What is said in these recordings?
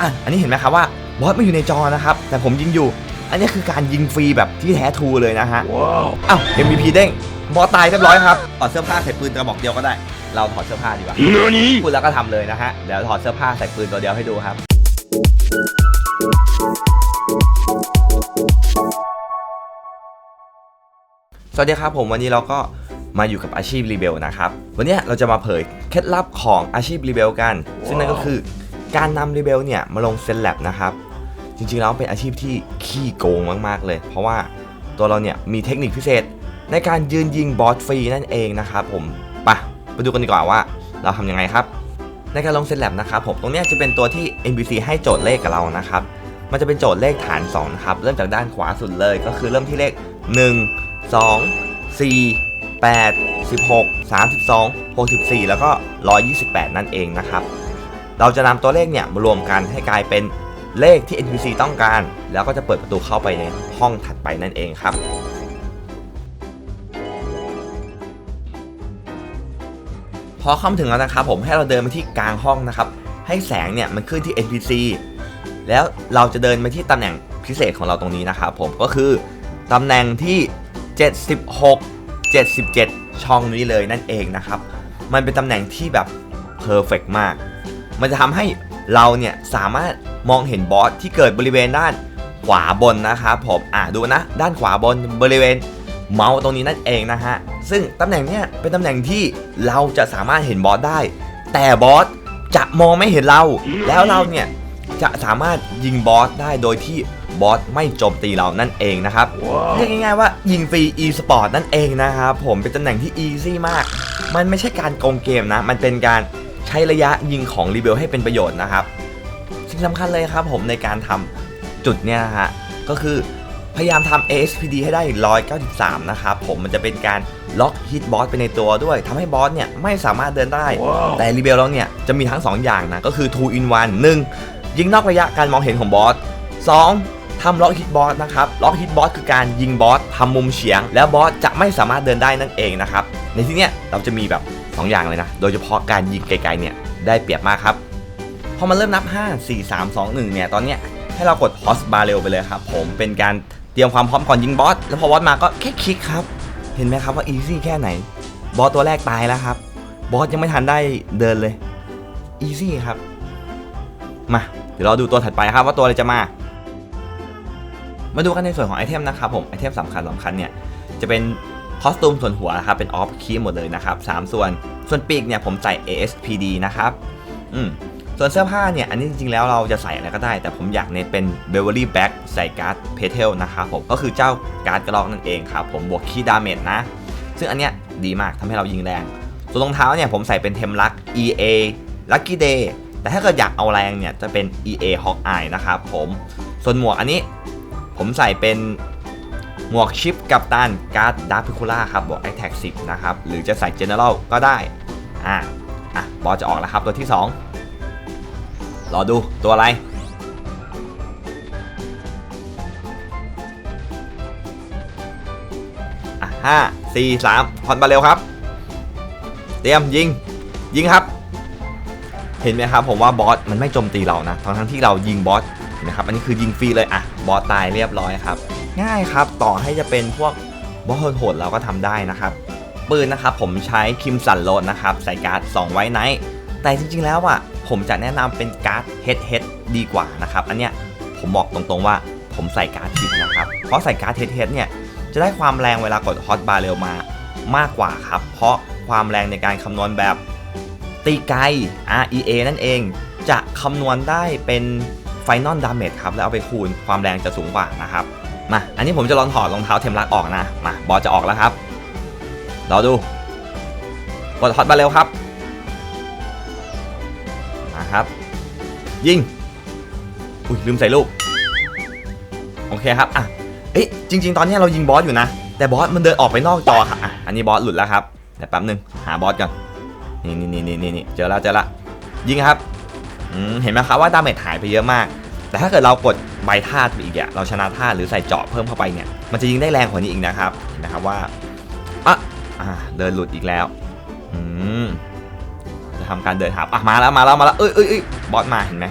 อะอันนี้เห็นไหมครับว่าบอสไม่อยู่ในจอนะครับ แต่ผมยิงอยู่ อันนี้คือการยิงฟรีแบบที่แท้ทรูเลยนะฮะว้าวอ้าว MVP เด้งบอสตายเรียบร้อยครับถอดเสื้อผ้าใส่ปืนกระบอกเดียวก็ได้ เราถอดเสื้อผ้าดีกว่า何พูดแล้วก็ทำเลยนะฮะเดี๋ยวถอดเสื้อผ้าใส่ปืนตัวเดียวให้ดูครับสวัสดีครับผมวันนี้เราก็มาอยู่กับอาชีพรีเบลนะครับ วันนี้เราจะมาเผยเคล็ดลับของอาชีพรีเบลกัน ซึ่งนั่นก็คือ การนำรีเบลเนี่ยมาลงเซนแลบนะครับจริงๆแล้วเป็นอาชีพที่ขี้โกงมากๆเลย เพราะว่าตัวเราเนี่ยมีเทคนิคพิเศษ ในการยืนยิงบอสฟรีนั่นเองนะครับผมไปะไปดูกันดีกว่าว่าเราทำยังไงครับ ในการลงเซนแลบนะครับผมตรงนี้จะเป็นตัวที่ NPC ให้โจทย์เลขกับเรานะครับมันจะเป็นโจทย์เลขฐาน2นะครับเริ่มจากด้านขวาสุดเลย ก็คือเริ่มที่เลข 1 2 4 8 16 32 64 แล้วก็ 128 นั่นเองนะครับ เราจะนำตัวเลขเนี่ยมารวมกันให้กลายเป็นเลขที่ NPC ต้องการ แล้วก็จะเปิดประตูเข้าไปในห้องถัดไปนั่นเองครับพอเข้ามาถึงแล้วนะครับผมให้เราเดินมาที่กลางห้องนะครับ ให้แสงเนี่ยมันขึ้นที่ NPC แล้วเราจะเดินไปที่ตำแหน่งพิเศษของเราตรงนี้นะครับผมก็คือตำแหน่งที่ 76 77 ช่องนี้เลยนั่นเองนะครับ มันเป็นตำแหน่งที่แบบเพอร์เฟกมาก มันจะทำให้เราเนี่ยสามารถมองเห็นบอสที่เกิดบริเวณด้านขวาบนนะครับผมอะดูนะ ด้านขวาบนบริเวณเมาส์ตรงนี้นั่นเองนะฮะ ซึ่งตำแหน่งเนี้ยเป็นตำแหน่งที่เราจะสามารถเห็นบอสได้ แต่บอสจะมองไม่เห็นเรา แล้วเราเนี่ยจะสามารถยิงบอสได้โดยที่บอสไม่โจมตีเรานั่นเองนะครับว้าวเรียกง่ายๆว่ายิงฟรี e-sport นั่นเองนะครับผมเป็นตำแหน่งที่ easy มาก มันไม่ใช่การโกงเกมนะ มันเป็นการ ใช้ระยะยิงของรีเบลให้เป็นประโยชน์นะครับสิ่งสำคัญเลยครับผมในการทำจุดเนี่ยนะฮะก็คือพยายามทำ ASPD ให้ได้ 193 นะครับ ผมมันจะเป็นการล็อกฮิตบอสไปในตัวด้วยทำให้บอสเนี่ยไม่สามารถเดินได้ว้าวแต่รีเบลเราเนี่ยจะมีทั้ง 2 อย่างนะ ก็คือ 2 in 1 1 ยิงนอกระยะการมองเห็นของบอส 2. ทำล็อกฮิตบอสนะครับ ล็อกฮิตบอสคือการยิงบอสทำมุมเฉียง แล้วบอสจะไม่สามารถเดินได้นั่นเองนะครับ ในที่เนี้ยเราจะมีแบบ 2ออย่างเลยนะ โดยเฉพาะการยิงไกลๆเนี่ยได้เปรียบมากครับ พอมันเริ่มนับ 5 4 3 2 1 เนี่ย ตอนเนี้ยให้เรากด Hot Bar เร็วไปเลยครับ ผมเป็นการเตรียมความพร้อมก่อนยิงบอส แล้วพอบอสมาก็แค่คลิกครับ เห็นไหมครับว่า easy แค่ไหน บอสตัวแรกตายแล้วครับ บอสยังไม่ทันได้เดินเลย easy ครับ มา เดี๋ยวเราดูตัวถัดไปครับว่าตัวอะไรจะมา มาดูกันในส่วนของไอเทมนะครับผม ไอเทมสำคัญสำคัญเนี่ยจะเป็น คอสตูมส่วนหัวนะครับเป็นออฟคีหมดเลยนะครับ3ส่วนส่วนปีกเนี่ยผมใส่ ASPD นะครับอืมส่วนเสื้อผ้าเนี่ยอันนี้จริงๆแล้วเราจะใส่อะไรก็ได้ แต่ผมอยากเน้นเป็น b e v e r l y Back ใส่การ์ดเพเทลนะครับผมก็คือเจ้าการ์ดกระรอกนั่นเองครับผมบวกคีดาเมจนะ ซึ่งอันเนี้ยดีมากทำให้เรายิงแรง ส่วนรองเท้าเนี่ยผมใส่เป็นเทมลัก EA Lucky Day แต่ถ้าเกิดอยากเอาแรงเนี่ยจะเป็น EA Hawkeye นะครับผมส่วนหมวกอันนี้ผมใส่เป็น หมวกชิปกับตันการ์ดดาร์พิคูล่าครับบวก a t t a c 10นะครับ หรือจะใส่ General ก็ได้ อะอะบอลจะออกแล้วครับตัวที่ 2 รอดูตัวอะไรอะห้าสี่สามพอนมาเร็วครับ เตรียมยิง ยิงครับ เห็นไหมครับผมว่าบอสมันไม่โจมตีเรานะทั้งทั้งที่เรายิงบอสนะครับ อันนี้คือยิงฟรีเลยอะบอสตายเรียบร้อยครับง่ายครับ ต่อให้จะเป็นพวกบอสโหดเราก็ทำได้นะครับปืนนะครับผมใช้คิมสันโรดนะครับใส่การ์ด2ไว้ไนท์แต่จริงๆแล้วอะผมจะแนะนำเป็นการ์ดเฮดเฮดดีกว่านะครับอันเนี้ยผมบอกตรงๆว่าผมใส่การ์ดผิดนะครับ เพราะใส่การ์ดเฮดเฮดเนี่ยจะได้ความแรงเวลากดฮอตบาร์เร็วมามากกว่าครับ เพราะความแรงในการคำนวณแบบตีไกล REA นั่นเอง จะคำนวณได้เป็น Final Damage ครับ แล้วเอาไปคูณความแรงจะสูงกว่านะครับ มา อันนี้ผมจะลองถอดรองเท้าเทมลักออกนะ มา บอลจะออกแล้วครับ รอดู กดฮอตบาเร็วครับ มาครับ ยิง อุ้ยลืมใส่ลูก โอเคครับ อะ เอ๊ะจริง ๆ ตอนนี้เรายิงบอสอยู่นะ แต่บอสมันเดินออกไปนอกจอครับ อะ อันนี้บอสหลุดแล้วครับเดี๋ยวแป๊บนึง หาบอสก่อน นี่นี่นี่นี่นี่เจอแล้วเจอแล้วยิงครับ เห็นไหมครับว่าดาเมจหายไปเยอะมาก แต่ถ้าเกิดเรากด ใบธาตุไปอีกอะเราชนะธาตุหรือใส่เจาะเพิ่มเข้าไปเนี่ยมันจะยิงได้แรงกว่านี้อีกนะครับนไหมครับว่าอะอ่าเดินหลุดอีกแล้วอืมจะทำการเดินหาอะมาแล้วมาแล้วมาแล้วเอ้ยเอ้ยเอ้ยบอสมาเห็นไหม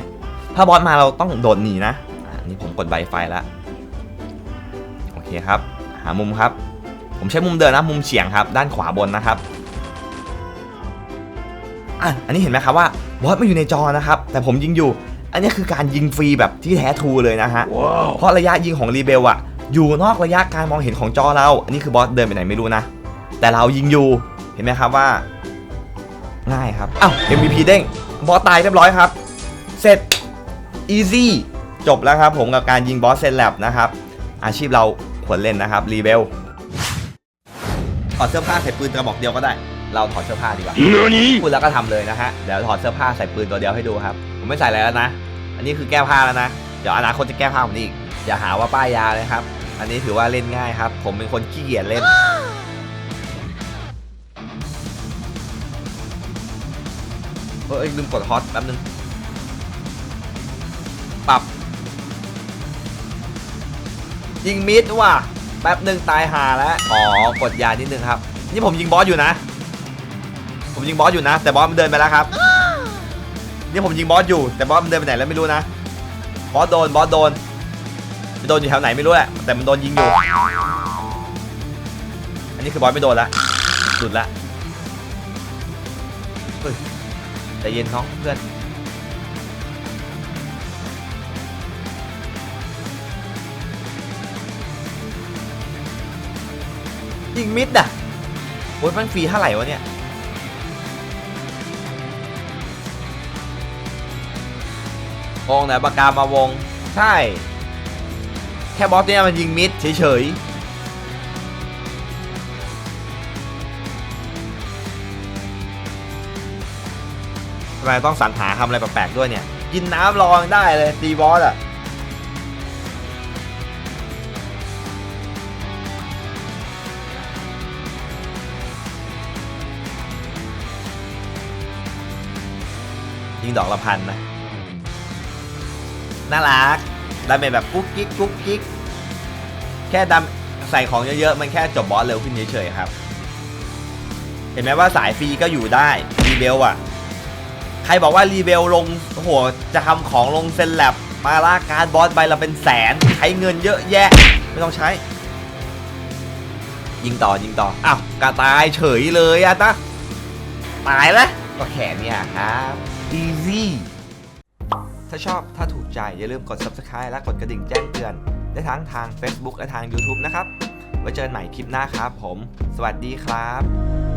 ถ้าบอสมาเราต้องโดดหนีนะอะนี่ผมกดใบไฟแล้วโอเคครับ หามุมครับ ผมใช้มุมเดินนะมุมเฉียงครับ ด้านขวาบนนะครับอะอันนี้เห็นไหมครับว่าบอสไม่อยู่ในจอนะครับ แต่ผมยิงอยู่ อันนี้คือการยิงฟรีแบบที่แท้ทรูเลยนะฮะเพราะระยะยิงของรีเบลอะอยู่นอกระยะการมองเห็นของจอเรา อันนี้คือบอสเดินไปไหนไม่รู้นะ แต่เรายิงอยู่ เห็นไหมครับว่า ง่ายครับอ้าว MVP เด้ง บอสตายเรียบร้อยครับ เสร็จ easy จบแล้วครับผมกับการยิงบอสเซนแลบนะครับ อาชีพเราควรเล่นนะครับรีเบลถอดเสื้อผ้าใส่ปืนกระบอกเดียวก็ได้ เราถอดเสื้อผ้าดีกว่าพูดแล้วก็ทำเลยนะฮะ เดี๋ยวถอดเสื้อผ้าใส่ปืนตัวเดียวให้ดูครับ ผมไม่ใส่อะไรแล้วนะ อันนี้คือแก้ผ้าแล้วนะ เดี๋ยวอนาคตจะแก้ผ้าผมอีก อย่าหาว่าป้ายยาเลยครับ อันนี้ถือว่าเล่นง่ายครับ ผมเป็นคนขี้เกียจเล่น เอ้ยลืมกดฮอตแป๊บนึง ปรับยิงมิดว่ะ แป๊บหนึ่งตายหาแล้ว อ๋อกดยานิดนึงครับ นี่ผมยิงบอสอยู่นะ ผมยิงบอสอยู่นะ แต่บอสมันเดินไปแล้วครับ นี่ผมยิงบอสอยู่แต่บอสมันเดินไปไหนแล้วไม่รู้นะบอสโดนบอสโดนไปโดนอยู่แถวไหนไม่รู้แหละแต่มันโดนยิงอยู่ อันนี้คือบอสไม่โดนละหลุดละเฮ้ยใจเย็นน้องเพื่อนยิงมิดอะโอ้ยมันฟรีเท่าไหร่วะเนี่ย วงไหนปากกามาวง ใช่ แค่บอสเนี่ยมันยิงมิดเฉยๆทำไมต้องสรรหาทำอะไรแปลกๆด้วยเนี่ย กินน้ำรองได้เลยตีบอสอะยิงดอกละพันนะ น่ารักดาเมจแบบกุ๊กกิ๊กกุ๊กกิ๊กแค่ดำใส่ของเยอะๆ มันแค่จบบอสเร็วขึ้นเฉยๆครับ เห็นไหมว่าสายฟรีก็อยู่ได้ รีเบลอะใครบอกว่ารีเบลลงโอ้โหจะทำของลงเซนแลบมาล่าการบอสใบละเป็นแสน ใช้เงินเยอะแยะ ไม่ต้องใช้ ยิงต่อยิงต่อ อ้าวกระตายเฉยเลยอะนะตายแล้วก็แค่เนี้ยครับ easy ถ้าชอบถ้าถูกใจอย่าลืมกด subscribe และกดกระดิ่งแจ้งเตือน ได้ทั้งทาง Facebook และทาง YouTube นะครับ ไว้เจอกันใหม่คลิปหน้าครับผม สวัสดีครับ